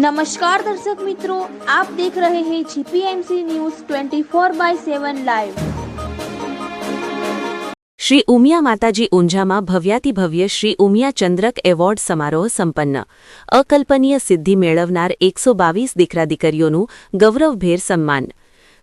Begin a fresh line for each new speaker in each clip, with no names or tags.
નમસ્કાર દર્શક મિત્રો આપ દેખ રહે હૈ GPMC news 24 by 7 live
Shri Umiya Mataji ઊંઝામાં ભવ્યાતિ ભવ્ય શ્રી ઉમિયા ચંદ્રક એવોર્ડ સમારોહ સંપન્ન અકલ્પનીય સિદ્ધિ મેળવનાર એકસો બાવીસ દીકરા દીકરીઓનું ગૌરવભેર સન્માન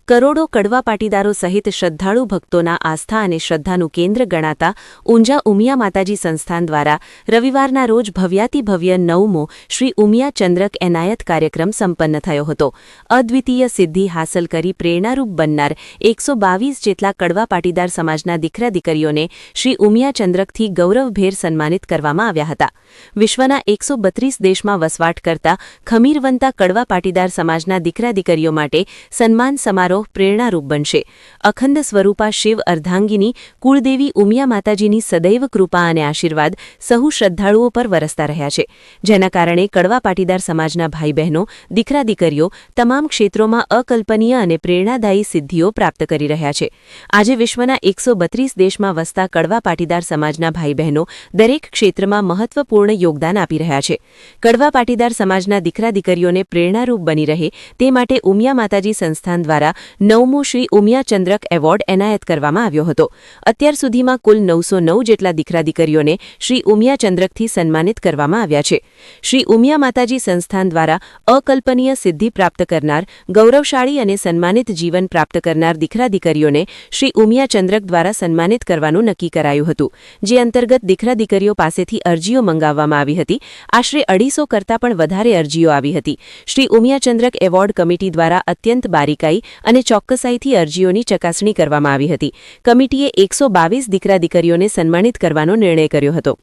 કરોડો કડવા પાટીદારો સહિત શ્રદ્ધાળુ ભક્તોના આસ્થા અને શ્રદ્ધાનું કેન્દ્ર ગણાતા ઊંઝા ઉમિયા માતાજી સંસ્થાન દ્વારા રવિવારના રોજ ભવ્યાતિભવ્ય નવમો શ્રી ઉમિયા ચંદ્રક એનાયત કાર્યક્રમ સંપન્ન થયો હતો. અદ્વિતીય સિદ્ધિ હાંસલ કરી પ્રેરણારૂપ બનનાર એકસો જેટલા કડવા પાટીદાર સમાજના દીકરા દીકરીઓને શ્રી ઉમિયા ચંદ્રકથી ગૌરવભેર સન્માનિત કરવામાં આવ્યા હતા. વિશ્વના એકસો દેશમાં વસવાટ કરતા ખમીરવંતા કડવા પાટીદાર સમાજના દીકરા દીકરીઓ માટે સન્માન સમારોહ પ્રેરણારૂપ બનશે. અખંડ સ્વરૂપા શિવ અર્ધાંગીની, કુળદેવી ઉમિયા માતાજીની સદૈવ કૃપા અને આશીર્વાદ સહુ શ્રદ્ધાળુઓ પર વરસતા રહ્યા છે. જેના કારણે કડવા પાટીદાર સમાજના ભાઈ બહેનો દીકરા દીકરીઓ તમામ ક્ષેત્રોમાં અકલ્પનીય અને પ્રેરણાદાયી સિદ્ધિઓ પ્રાપ્ત કરી રહ્યા છે. આજે વિશ્વના એકસો દેશમાં વસતા કડવા પાટીદાર સમાજના ભાઈ બહેનો દરેક ક્ષેત્રમાં મહત્વપૂર્ણ યોગદાન આપી રહ્યા છે. કડવા પાટીદાર સમાજના દીકરા દીકરીઓને પ્રેરણારૂપ બની રહે તે માટે ઉમિયા માતાજી સંસ્થાન દ્વારા નવમો શ્રી ઉમિયા ચંદ્રક એવોર્ડ એનાયત કરવામાં આવ્યો હતો. અત્યાર સુધીમાં કુલ નવસો નવ જેટલા દીકરા દીકરીઓને શ્રી ઉમિયાચંદ્રકથી સન્માનિત કરવામાં આવ્યા છે. શ્રી ઉમિયા માતાજી સંસ્થાન દ્વારા અકલ્પનીય સિદ્ધિ પ્રાપ્ત કરનાર, ગૌરવશાળી અને સન્માનિત જીવન પ્રાપ્ત કરનાર દીકરા દીકરીઓને શ્રી ઉમિયાચંદ્રક દ્વારા સન્માનિત કરવાનું નક્કી કરાયું હતું. જે અંતર્ગત દીકરા દીકરીઓ પાસેથી અરજીઓ મંગાવવામાં આવી હતી. આશરે અઢીસો કરતાં પણ વધારે અરજીઓ આવી હતી. શ્રી ઉમિયા ચંદ્રક એવોર્ડ કમિટી દ્વારા અત્યંત બારીકાઈ અને ચોક્કસાઈથી અરજીઓની ચકાસણી કરવામાં આવી હતી. કમિટીએ એકસો દીકરા દીકરીઓને સન્માનિત કરવાનો નિર્ણય કર્યો હતો.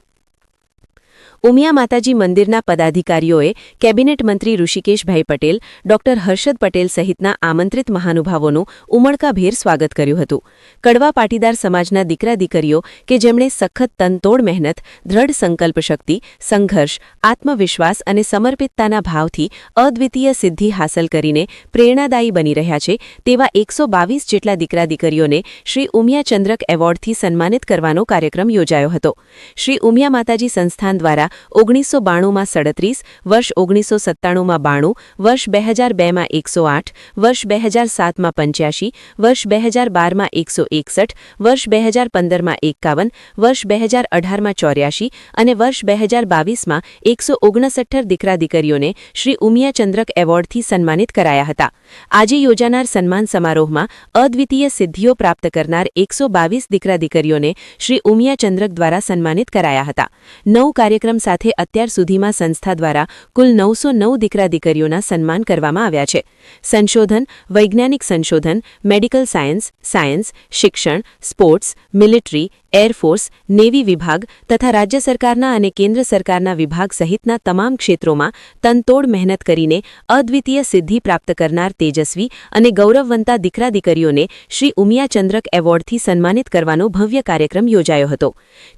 ઉમિયા માતાજી મંદિરના પદાધિકારીઓએ કેબિનેટ મંત્રી ઋષિકેશભાઈ પટેલ, ડોક્ટર હર્ષદ પટેલ સહિતના આમંત્રિત મહાનુભાવોનું ઉમળકાભેર સ્વાગત કર્યું હતું. કડવા પાટીદાર સમાજના દીકરા દીકરીઓ કે જેમણે સખત તનતોડ મહેનત, દ્રઢ સંકલ્પ શક્તિ, સંઘર્ષ, આત્મવિશ્વાસ અને સમર્પિતતાના ભાવથી અદ્વિતીય સિદ્ધિ હાંસલ કરીને પ્રેરણાદાયી બની રહ્યા છે, તેવા એકસો જેટલા દીકરા દીકરીઓને શ્રી ઉમિયા ચંદ્રક એવોર્ડથી સન્માનિત કરવાનો કાર્યક્રમ યોજાયો હતો. શ્રી ઉમિયા માતાજી સંસ્થાન દ્વારા ઓગણીસો બાણુંમાં સડત્રીસ, વર્ષ ઓગણીસો સત્તાણુંમાં બાણું, વર્ષ બે હજાર બેમાં એકસો આઠ, વર્ષ બે હજાર સાતમાં પંચ્યાસી વર્ષ બે હજાર બારમાં એકસો એકસઠ, વર્ષ બે હજાર પંદરમાં એકાવન, વર્ષ બે હજાર અઢારમાં ચોર્યાસી અને વર્ષ બે હજાર બાવીસમાં એકસો ઓગણસઠ્ઠર દીકરા દીકરીઓને શ્રી ઉમિયા ચંદ્રક એવોર્ડથી સન્માનિત કરાયા હતા. આજે યોજાનાર સન્માન સમારોહમાં અદ્વિતીય સિદ્ધિઓ પ્રાપ્ત કરનાર એકસો બાવીસ દીકરા દીકરીઓને શ્રી ઉમિયા ચંદ્રક દ્વારા સન્માનિત કરાયા હતા. નવ કાર્યક્રમ સાથે અત્યાર સુધીમાં સંસ્થા દ્વારા કુલ નવસો નવ દીકરા દીકરીઓના સન્માન કરવામાં આવ્યા છે. સંશોધન, વૈજ્ઞાનિક સંશોધન, મેડિકલ સાયન્સ સાયન્સ, શિક્ષણ, sports, military, air force, navy વિભાગ તથા રાજ્ય સરકારના અને કેન્દ્ર સરકારના વિભાગ સહિતના તમામ ક્ષેત્રોમાં તનતોડ મહેનત કરીને અદ્વિતીય સિદ્ધિ પ્રાપ્ત કરનાર તેજસ્વી અને ગૌરવવંતા દીકરા દીકરીઓને શ્રી ઉમિયા ચંદ્રક એવોર્ડથી સન્માનિત કરવાનો ભવ્ય કાર્યક્રમ યોજાયો હતો.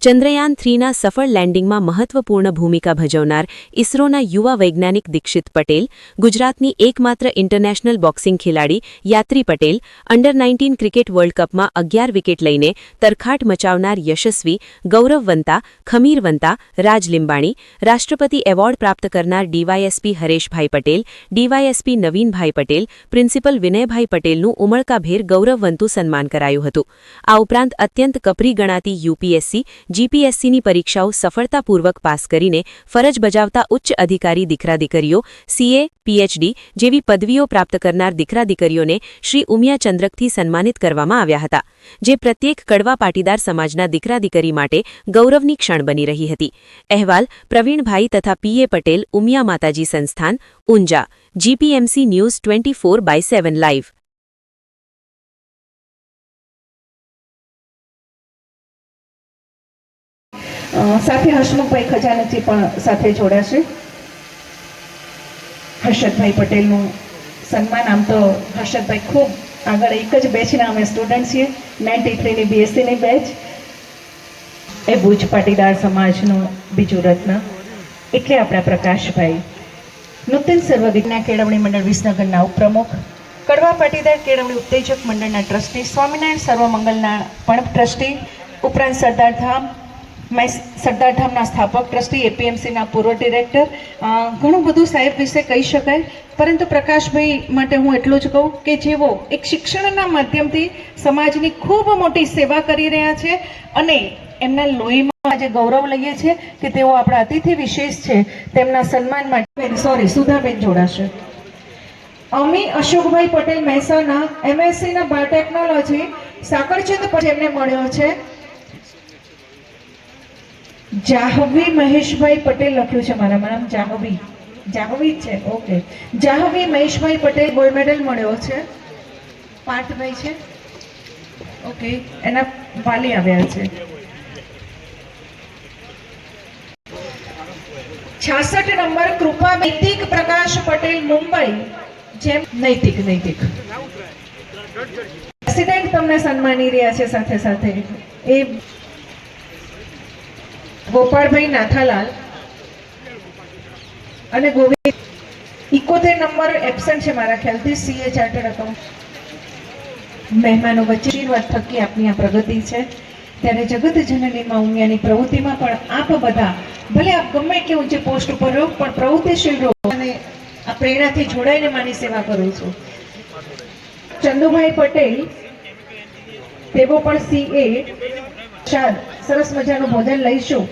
ચંદ્રયાન થ્રીના સફળ લેન્ડિંગમાં મહત્વપૂર્ણ ભૂમિકા ભજવનાર ઇસરોના યુવા વૈજ્ઞાનિક દીક્ષિત પટેલ, ગુજરાતની એકમાત્ર ઇન્ટરનેશનલ બોક્સિંગ ખેલાડી Yatri Patel, under nineteen cricket world કપમાં અગિયાર વિકેટ લઈને તરખાટ મચાવનાર યશસ્વી, ગૌરવવંતા, ખમીરવંતા, રાજ લિંબાણી, રાષ્ટ્રપતિ એવોર્ડ પ્રાપ્ત કરનાર DYSP Hareshbhai Patel, DYSP Navinbhai Patel, principal Vinaybhai પટેલનું ઉમળકાભેર ગૌરવવંતું સન્માન કરાયું હતું. આ ઉપરાંત અત્યંત કપરી ગણાતી યુપીએસસી જીપીએસસીની પરીક્ષાઓ સફળતાપૂર્વક પાસ કરીને ફરજ બજાવતા ઉચ્ચ અધિકારી દીકરા દીકરીઓ સીએ પીએચડી જેવી પદવીઓ પ્રાપ્ત કરનાર દીકરા દીકરીઓને શ્રી ઉમિયા ચંદ્રકથી સન્માનિત કરવામાં આવ્યા હતા, જે પ્રત્યેક કડવા પાટીદાર સમાજના દીકરા દીકરી માટે ગૌરવની ક્ષણ બની રહી હતી. અહેવાલ, પ્રવીણભાઈ તથા પીએ પટેલ, ઉમિયા માતાજી સંસ્થાન, Unjha GPMC news twenty four by seven live
સાથે હસમુખભાઈ ખજાનચી પણ સાથે જોડાશે. હર્ષદભાઈ પટેલનું સન્માન, આમ તો હર્ષદભાઈ ખૂબ આગળ એક જ બેચના અમે સ્ટુડન્ટ છીએ, નાઇન્ટી થ્રીની બીએસસીની બેચ. એ ભુજ પાટીદાર સમાજનું બીજું રત્ન. એટલે આપણા પ્રકાશભાઈ. નૂતન સર્વ વિજ્ઞાન કેળવણી મંડળ વિસનગરના ઉપપ્રમુખ. કડવા પાટીદાર કેળવણી ઉત્તેજક મંડળના ટ્રસ્ટી, સ્વામિનારાયણ સર્વમંગલના પણ ટ્રસ્ટી, ઉપરાંત સરદાર ધામ મેં સરદાર ધામના સ્થાપક, ટ્રસ્ટી, એપીએમસીના પૂર્વ ડિરેક્ટર. ઘણું બધું સાહેબ વિશે કહી શકાય, પરંતુ પ્રકાશભાઈ માટે હું એટલું જ કહું કે જેઓ એક શિક્ષણના માધ્યમથી સમાજની ખૂબ મોટી સેવા કરી રહ્યા છે અને એમના લોહીમાં આજે ગૌરવ લઈએ છીએ કે તેઓ આપણા અતિથિ વિશેષ છે, તેમના સન્માન માટે. સોરી સુધાબેન જોડાશે. અમી અશોકભાઈ પટેલ મહેસાણા, એમએસસીના બાયોટેકનોલોજી, સાકરચંદ પર એમને મળ્યો છે. જાહવી મહેશભાઈ પટેલ લખ્યું છે મારા નામ જાહવી. જાહવી છે, okay. Jahvi Maheshbhai Patel gold medal મળ્યો છે. પાર્થભાઈ છે. ઓકે, એના વાલી આવ્યા છે. છાસઠ નંબર કૃપા નૈતિક પ્રકાશ પટેલ મુંબઈ. જેમ નૈતિક નૈતિક. પ્રેસિડેન્ટ તમને સન્માની રહ્યા છે સાથે સાથે. એ ગોપાળભાઈ નાથાલાલ અને ગોવિંદ. ઇકોતેર નંબર એબસન્ટ છે મારા ખ્યાલથી. સીએ ચાર્ટર્ડ એકાઉન્ટ મહેમાનો વચ્ચે આશીર્વાદ થકી આપની આ પ્રગતિ છે. ત્યારે જગત જનનીમાં ઉમિયાની પ્રવૃત્તિમાં પણ આપ બધા, ભલે આપ ગમે કે ઊંચે પોસ્ટ ઉપર રહો, પણ પ્રવૃત્તિશીલ રહો. અને આ પ્રેરણાથી જોડાઈને માની સેવા કરું છું. ચંદુભાઈ પટેલ, તેઓ પણ સીએ ચાર સરસ મજાનું ભોજન લઈશું.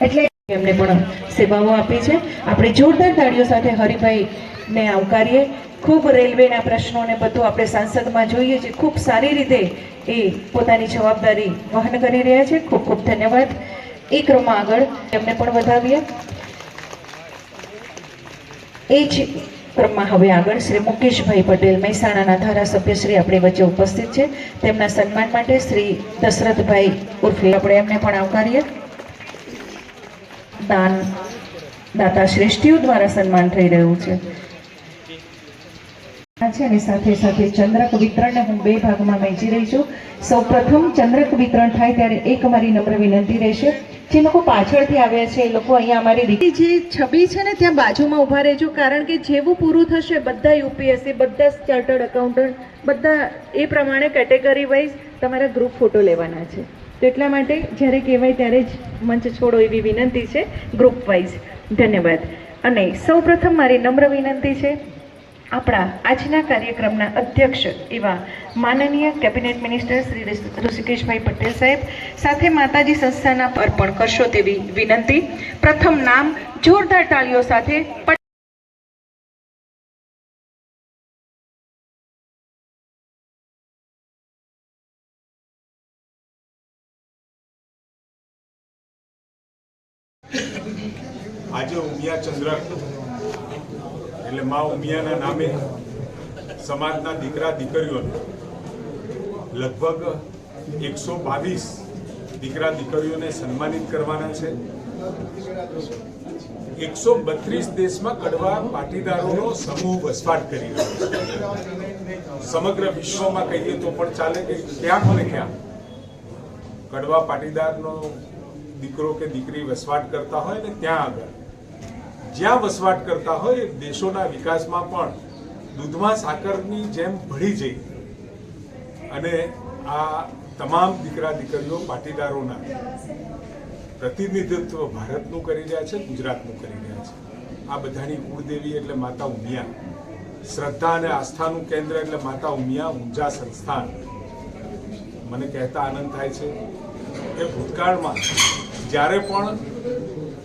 એટલે એમને પણ સેવાઓ આપી છે. આપણે જોરદાર તાળીઓ સાથે હરિભાઈને આવકારીએ. ખૂબ રેલવેના પ્રશ્નોને બધું આપણે સાંસદમાં જોઈએ છીએ. ખૂબ સારી રીતે એ પોતાની જવાબદારી વહન કરી રહ્યા છે. ખૂબ ખૂબ ધન્યવાદ. એ ક્રમમાં આગળ એમને પણ વધાવીએ. એ જ ક્રમમાં હવે આગળ શ્રી મુકેશભાઈ પટેલ, મહેસાણાના ધારાસભ્ય શ્રી આપણી વચ્ચે ઉપસ્થિત છે. તેમના સન્માન માટે શ્રી દશરથભાઈ ઉર્ફે આપણે એમને પણ આવકારીએ. દાન દાતા શ્રેષ્ઠીઓ દ્વારા સન્માન થઈ રહ્યું છે. છે અને સાથે સાથે ચંદ્રક વિતરણને હું બે ભાગમાં વહેંચી રહી છું. સૌ પ્રથમ ચંદ્રક વિતરણ થાય ત્યારે એક અમારી નમ્ર વિનંતી રહેશે. જે લોકો પાછળથી આવ્યા છે, એ લોકો અહીંયા અમારી દીકરી જે છબી છે ને ત્યાં બાજુમાં ઊભા રહેજો, કારણ કે જેવું પૂરું થશે, બધા યુપીએસસી, બધા ચાર્ટર્ડ એકાઉન્ટન્ટ, બધા એ પ્રમાણે કેટેગરી વાઇઝ તમારા ગ્રુપ ફોટો લેવાના છે. તો એટલા માટે જ્યારે કહેવાય ત્યારે જ મંચ છોડો એવી વિનંતી છે ગ્રુપ વાઇઝ ધન્યવાદ. અને સૌપ્રથમ મારી નમ્ર વિનંતી છે આપણા આજના કાર્યક્રમના અધ્યક્ષ એવા માનનીય કેબિનેટ મિનિસ્ટર શ્રી ઋષિ- ઋષિકેશભાઈ પટેલ સાહેબ, સાથે માતાજી સંસ્થાના અર્પણ કરશો તેવી વિનંતી. પ્રથમ નામ જોરદાર તાળીઓ સાથે
આજે ઉમિયા ચંદ્રક એટલે મા ઉમિયાના નામે સમાજના દીકરા, દીકરીઓને લગભગ એકસો બાવીસ દીકરા, દીકરીઓને સન્માનિત કરવાના છે. એકસો બત્રીસ દેશમાં કડવા પાટીદારોનો સમૂહ વસવાટ કરી રહ્યો છે. સમગ્ર વિશ્વમાં કહીએ તો પણ ચાલે કે ક્યાં ને ક્યાં કડવા પાટીદારનો દીકરો કે દીકરી વસવાટ કરતા હોય ને ત્યાં આગળ. જ્યાં વસવાટ કરતા હોય, દેશોના વિકાસમાં પણ દૂધમાં સાકરની જેમ ભળી જઈ. અને આ તમામ દીકરા, દીકરીઓ પાટીદારોના પ્રતિનિધિત્વ ભારતનું કરી રહ્યા છે, ગુજરાતનું કરી રહ્યા છે. આ બધાની કુળદેવી એટલે માતા ઉમિયા. શ્રદ્ધા અને આસ્થાનું કેન્દ્ર એટલે માતા ઉમિયા ઊંઝા સંસ્થાન. મને કહેતા આનંદ થાય છે કે ભૂતકાળમાં જ્યારે પણ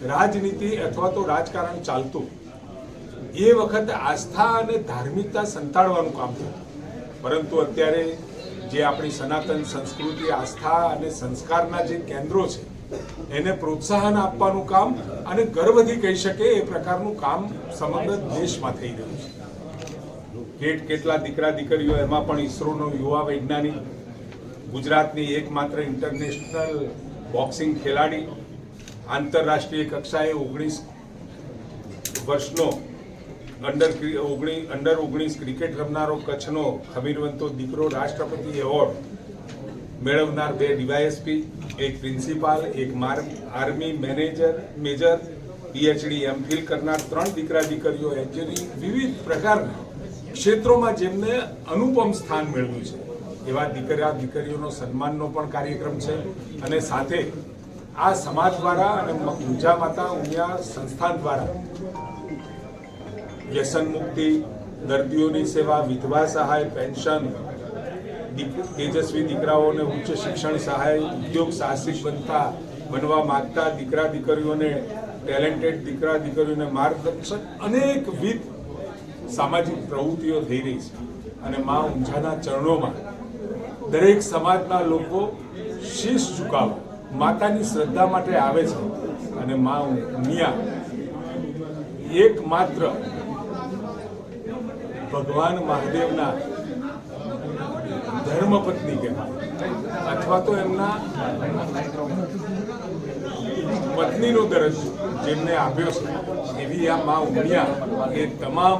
રાજનીતિ અથવા તો રાજકારણ ચાલતું, એ વખતે આસ્થા અને ધાર્મિકતા સંતાડવાનું કામ થતું. પરંતુ અત્યારે જે આપણી સનાતન સંસ્કૃતિ, આસ્થા અને સંસ્કારના જે કેન્દ્રો છે, એને પ્રોત્સાહન આપવાનું કામ અને ગર્વથી કહી શકે એ પ્રકારનું કામ સમગ્ર દેશમાં થઈ રહ્યું છે. કેટ કેટલા દીકરા દીકરીઓ, એમાં પણ ઈસરોનો યુવા વૈજ્ઞાનિક, ગુજરાતની એકમાત્ર ઇન્ટરનેશનલ બોક્સિંગ ખેલાડી, આંતરરાષ્ટ્રીય કક્ષાએ ઓગણીસ વર્ષનો અંડર ઓગણી અંડર ઓગણીસ ક્રિકેટ રમનારો કચ્છનો ખમીરવંતો દીકરો રાષ્ટ્રપતિ એવોર્ડ મેળવનાર બે ડીવાયએસપી, એક પ્રિન્સિપાલ, એક army manager, major, PhD MPhil કરનાર ત્રણ દીકરા દીકરીઓ એન્જિનિયરિંગ વિવિધ પ્રકારના ક્ષેત્રોમાં જેમને અનુપમ સ્થાન મેળવ્યું છે. એવા દીકરા, દીકરીઓનો સન્માનનો પણ કાર્યક્રમ છે. અને સાથે આ સમાજ દ્વારા અને ઊંઝા માતા ઉમિયા સંસ્થાન દ્વારા વ્યસન મુક્તિ, દર્દીઓની સેવા, વિધવા સહાય, પેન્શન તેજસ્વી દીકરાઓને ઉચ્ચ શિક્ષણ સહાય, ઉદ્યોગ સાહસિક બનતા, બનવા માગતા દીકરા, દીકરીઓને ટેલેન્ટેડ દીકરા, દીકરીઓને માર્ગદર્શન અનેકવિધ સામાજિક પ્રવૃત્તિઓ થઈ રહી છે. અને મા ઊંઝાના ચરણોમાં દરેક સમાજના લોકો શીશ ઝુકાવો, માતાની શ્રદ્ધા માટે આવે છે અને મા મિયા એકમાત્ર ભગવાન મહાદેવના ધર્મપત્ની કહેવાય. અથવા તો એમના પત્નીનો દરજ્જો જેમને આપ્યો છે. એવી આ મા ઉમિયા એ તમામ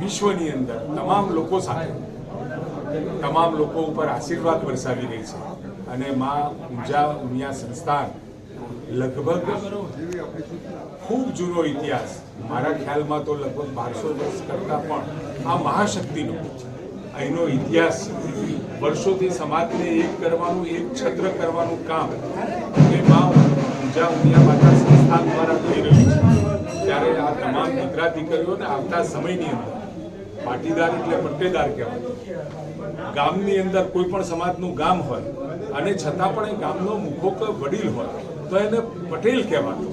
વિશ્વની અંદર, તમામ લોકો સાથે તમામ લોકો ઉપર આશીર્વાદ વરસાવી રહી છે. અને મા ઊંઝા ઉમિયા સંસ્થાન લગભગ ખૂબ જૂનો ઇતિહાસ. મારા ખ્યાલમાં તો લગભગ બારસો વર્ષ કરતાં પણ આ મહાશક્તિનો અહીંનો ઇતિહાસ વર્ષોથી સમાજને એક કરવાનું, એક છત્ર કરવાનું કામ એ મા ઊંઝા ઉમિયા માતા સંસ્થાન દ્વારા થઈ રહ્યું છે. ત્યારે આ તમામ દીકરા દીકરીઓને આવતા સમયની અંદર પાટીદાર એટલે પટ્ટેદાર કહેવાય. ગામની અંદર કોઈ પણ સમાજનું ગામ હોય અને છતાં પણ એ ગામનો મુખોક વડીલ હોય, તો એને પટેલ કહેવાતું.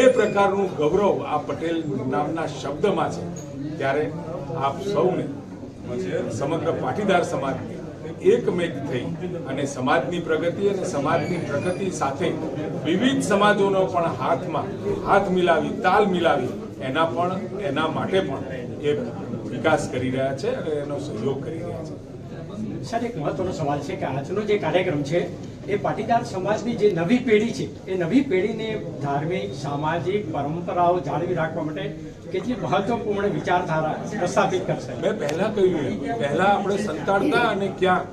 એ પ્રકારનું ગૌરવ આ પટેલ નામના શબ્દમાં છે. ત્યારે આપ સૌને સમગ્ર પાટીદાર સમાજ એકમેક થઈ અને સમાજની પ્રગતિ અને સમાજની પ્રગતિ સાથે વિવિધ સમાજોનો પણ હાથમાં હાથ મિલાવી, તાલ મિલાવી એના પણ, એના માટે પણ એ વિકાસ કરી રહ્યા છે અને એનો સહયોગ કરી રહ્યા છે.
સર, એક મહત્વનો સવાલ છે કે આજનો જે કાર્યક્રમ છે, એ પાટીદાર સમાજની જે નવી પેઢી છે, એ નવી પેઢીને ધાર્મિક, સામાજિક પરંપરાઓ જાળવી રાખવા માટે કેટલી મહત્વપૂર્ણ વિચારધારા પ્રસ્થાપિત કરશે?
મેં પહેલા કહ્યું પહેલા આપણે સંતાડતા અને ક્યાં.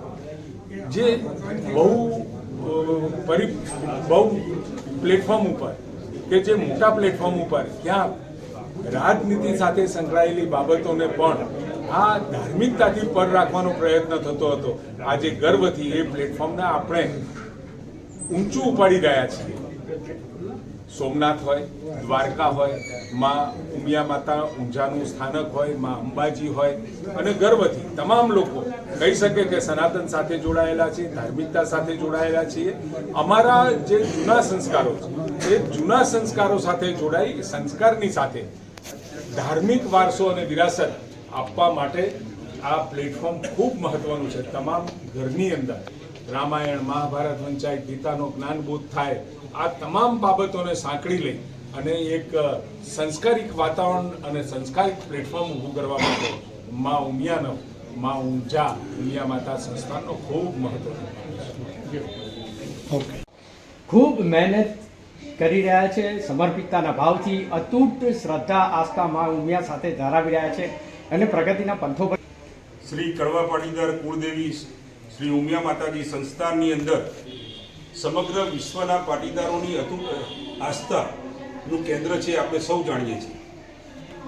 જે બહુ પરિ બહુ પ્લેટફોર્મ ઉપર કે જે મોટા પ્લેટફોર્મ ઉપર ક્યાં રાજનીતિ સાથે સંકળાયેલી બાબતોને પણ આ ધાર્મિકતાથી પર રાખવાનો પ્રયત્ન થતો હતો. આજે ગર્વથી એ પ્લેટફોર્મને આપણે ઊંચું ઉપાડી રહ્યા છીએ. સોમનાથ હોય, દ્વારકા હોય, માં ઉમિયા માતા ઊંઝાનું સ્થાનક હોય, માં અંબાજી હોય અને ગર્વથી તમામ લોકો કહી શકે કે સનાતન સાથે જોડાયેલા છે ધાર્મિકતા સાથે જોડાયેલા છીએ. અમારા જે જૂના સંસ્કારો છે, એ જૂના સંસ્કારો સાથે જોડાઈ સંસ્કારની સાથે ધાર્મિક વારસો અને વિરાસત આપવા માટે આ પ્લેટફોર્મ ખૂબ મહત્વનું છે. તમામ ઘરની અંદર રામાયણ, મહાભારત વંચાય ગીતાનો જ્ઞાનબોધ થાય, આ તમામ બાબતોને સાંકળી લઈ અને એક સંસ્કારિક વાતાવરણ અને સંસ્કારિક પ્લેટફોર્મ ઊભું કરવા માટે મા ઉમિયાનો, મા ઊંઝા ઉમિયા માતા સંસ્થાનનો ખૂબ મહત્વ
ખૂબ મહેનત કરી રહ્યા છે, સમર્પિતતાના ભાવથી અતૂટ શ્રદ્ધા આસ્થા મા ઉમિયા સાથે ધરાવી રહ્યા છે. અને પ્રગતિના પંથો પર
શ્રી કડવા પાટીદાર કુળદેવી શ્રી ઉમિયા માતાજી સંસ્થાનની અંદર સમગ્ર વિશ્વના પાટીદારોની અતૂટ આસ્થાનું કેન્દ્ર છે, આપણે સૌ જાણીએ છીએ.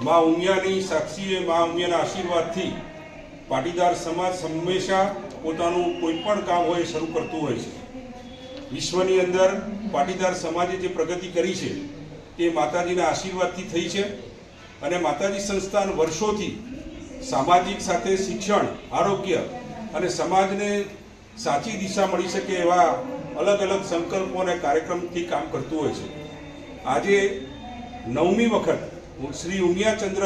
મા ઉમિયાની સાક્ષીએ મા ઉમિયાના આશીર્વાદથી પાટીદાર સમાજ હંમેશા પોતાનું કોઈ પણ કામ હોય શરૂ કરતું હોય છે. વિશ્વની અંદર પાટીદાર સમાજે જે પ્રગતિ કરી છે, તે માતાજીના આશીર્વાદથી થઈ છે અને માતાજી સંસ્થાન વર્ષોથી સામાજિક સાથે શિક્ષણ, આરોગ્ય અને સમાજને સાચી દિશા મળી શકે એવા અલગ અલગ સંકલ્પો અને કાર્યક્રમથી કામ કરતું હોય છે. આજે નવમી વખત શ્રી ઉમિયાચંદ્ર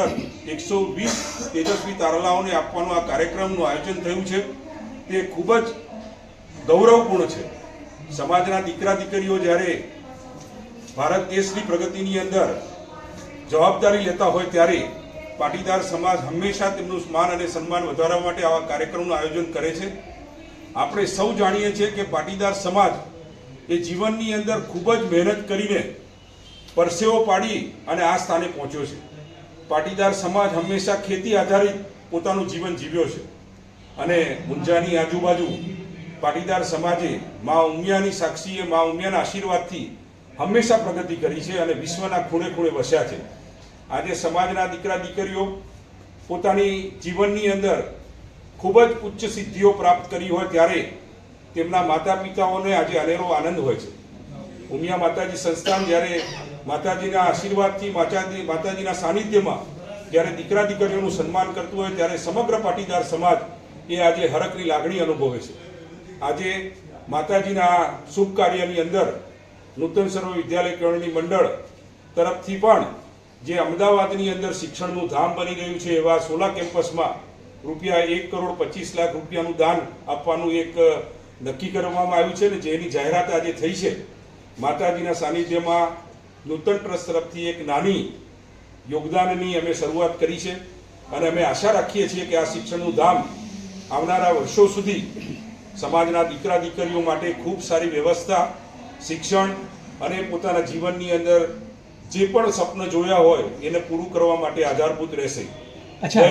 એકસો વીસ તેજસ્વી તારલાઓને આપવાનું આ કાર્યક્રમનું આયોજન થયું છે. તે ખૂબ જ ગૌરવપૂર્ણ છે. સમાજના દીકરા દીકરીઓ જ્યારે ભારત દેશની પ્રગતિની અંદર જવાબદારી લેતા હોય ત્યારે પાટીદાર સમાજ હંમેશા તેમનું માન અને સન્માન વધારવા માટે આવા કાર્યક્રમનું આયોજન કરે છે. આપણે સૌ જાણીએ છીએ કે પાટીદાર સમાજ એ જીવનની અંદર ખૂબ જ મહેનત કરીને પરસેવો પાડી અને આ સ્થાને પહોંચ્યો છે. પાટીદાર સમાજ હંમેશા ખેતી આધારિત પોતાનું જીવન જીવ્યો છે. અને ઊંઝાની આજુબાજુ પાટીદાર સમાજે મા ઉમિયાની સાક્ષીએ મા ઉમિયાના આશીર્વાદથી હંમેશા પ્રગતિ કરી છે અને વિશ્વના ખૂણે ખૂણે વસ્યા છે. આજે સમાજના દીકરા દીકરીઓ પોતાની જીવનની અંદર ખૂબ જ ઉચ્ચ સિદ્ધિઓ પ્રાપ્ત કરી હોય ત્યારે તેમના માતા પિતાઓને આજે અનેરો આનંદ હોય છે. ઉમિયા માતાજી સંસ્થાન જ્યારે માતાજીના આશીર્વાદથી માતાજી માતાજીના સાનિધ્યમાં જ્યારે દીકરા દીકરીઓનું સન્માન કરતું હોય ત્યારે સમગ્ર પાટીદાર સમાજ એ આજે હરકની લાગણી અનુભવે છે. આજે માતાજીના શુભ કાર્યની અંદર નૂતન સર્વ વિદ્યાલય કેળવણી મંડળ તરફથી પણ જે અમદાવાદની અંદર શિક્ષણનું ધામ બની રહ્યું છે એવા સોલા કેમ્પસમાં રૂપિયા એક કરોડ પચીસ લાખ રૂપિયાનું દાન આપવાનું એક નક્કી કરવામાં આવ્યું છે ને જેની જાહેરાત આજે થઈ છે. માતાજીના સાનિધ્યમાં નૂતન ટ્રસ્ટ તરફથી એક નાની યોગદાનની અમે શરૂઆત કરી છે અને અમે આશા રાખીએ છીએ કે આ શિક્ષણનું ધામ આવનારા વર્ષો સુધી સમાજના દીકરા દીકરીઓ માટે ખૂબ સારી વ્યવસ્થા, શિક્ષણ અને પોતાના જીવનની અંદર જે પણ સ્વપ્ન જોયા હોય એને પૂરું કરવા માટે આધારભૂત રહેશે.
અચ્છા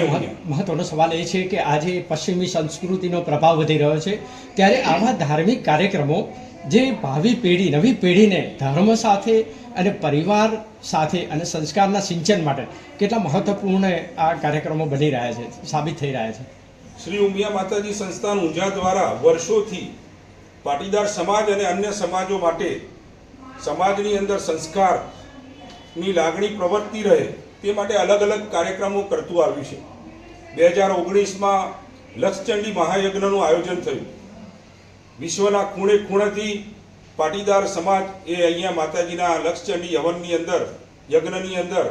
મહત્વનો સવાલ એ છે કે આજે પશ્ચિમી સંસ્કૃતિનો પ્રભાવ વધી રહ્યો છે ત્યારે આવા ધાર્મિક કાર્યક્રમો જે ભાવિ પેઢી નવી પેઢીને ધર્મ સાથે અને પરિવાર સાથે અને સંસ્કારના સિંચન માટે કેટલા મહત્વપૂર્ણ આ કાર્યક્રમો બની રહ્યા છે સાબિત થઈ રહ્યા છે?
શ્રી ઉમિયા માતાજી સંસ્થાન ઊંઝા દ્વારા વર્ષોથી પાટીદાર સમાજ અને અન્ય સમાજો માટે સમાજની અંદર સંસ્કારની લાગણી પ્રવર્તી રહે તે માટે અલગ અલગ કાર્યક્રમો કરતું આવ્યું છે. બે હજાર ઓગણીસમાં લક્ષચંડી મહાયજ્ઞનું આયોજન થયું. વિશ્વના ખૂણે ખૂણેથી પાટીદાર સમાજ એ અહીંયા માતાજીના લક્ષચંડી હવનની અંદર, યજ્ઞની અંદર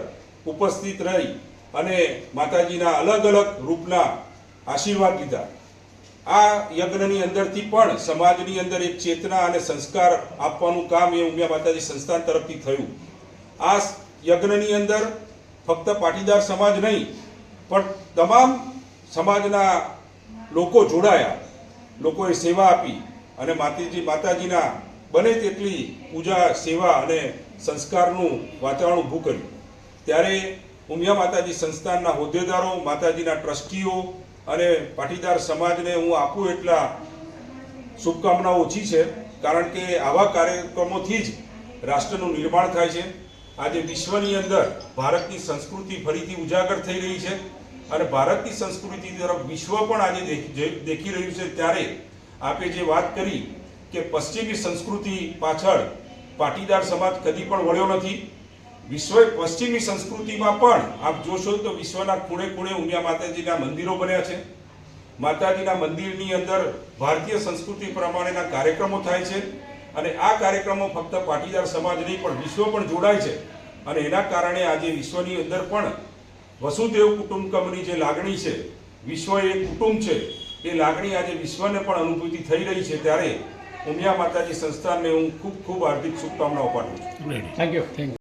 ઉપસ્થિત રહી અને માતાજીના અલગ અલગ રૂપના આશીર્વાદ લીધા. આ યજ્ઞની અંદરથી પણ સમાજની અંદર એક ચેતના અને સંસ્કાર આપવાનું કામ એ ઉમિયા માતાજી સંસ્થાન તરફથી થયું. આ યજ્ઞની અંદર ફક્ત પાટીદાર સમાજ નહીં, પણ તમામ સમાજના લોકો જોડાયા, લોકોએ સેવા આપી અને માતાજી, માતાજીના બને તેટલી પૂજા, સેવા અને સંસ્કારનું વાતાવરણ ઊભું કર્યું. ત્યારે ઉમિયા માતાજી સંસ્થાનના હોદ્દેદારો, માતાજીના ટ્રસ્ટીઓ અને પાટીદાર સમાજને હું આપું એટલા શુભકામનાઓ ઓછી છે, કારણ કે આવા કાર્યક્રમોથી જ રાષ્ટ્રનું નિર્માણ થાય છે. આજે વિશ્વની અંદર ભારતની સંસ્કૃતિ ફરીથી ઉજાગર થઈ રહી છે અને ભારતની સંસ્કૃતિ તરફ વિશ્વ પણ આજે દેખી રહ્યું છે ત્યારે આપે જે વાત કરી કે પશ્ચિમી સંસ્કૃતિ પાછળ પાટીદાર સમાજ કદી પણ વળ્યો નથી. વિશ્વ પશ્ચિમી સંસ્કૃતિમાં પણ, આપ જોશો તો વિશ્વના ખૂણે ખૂણે ઉમિયા માતાજીના મંદિરો બન્યા છે. માતાજીના મંદિરની અંદર ભારતીય સંસ્કૃતિ પ્રમાણેના કાર્યક્રમો થાય છે. અને આ કાર્યક્રમો ફક્ત પાટીદાર સમાજ નહીં પણ વિશ્વ પણ જોડાય છે. અને એના કારણે આજે વિશ્વની અંદર પણ વસુદેવ કુટુંબકમની જે લાગણી છે વિશ્વ એ કુટુંબ છે એ લાગણી આજે વિશ્વને પણ અનુભૂતિ થઈ રહી છે ત્યારે ઉમિયા માતાજી સંસ્થાનને હું ખૂબ ખૂબ હાર્દિક શુભકામનાઓ પાઠવું છું.
Thank you thank you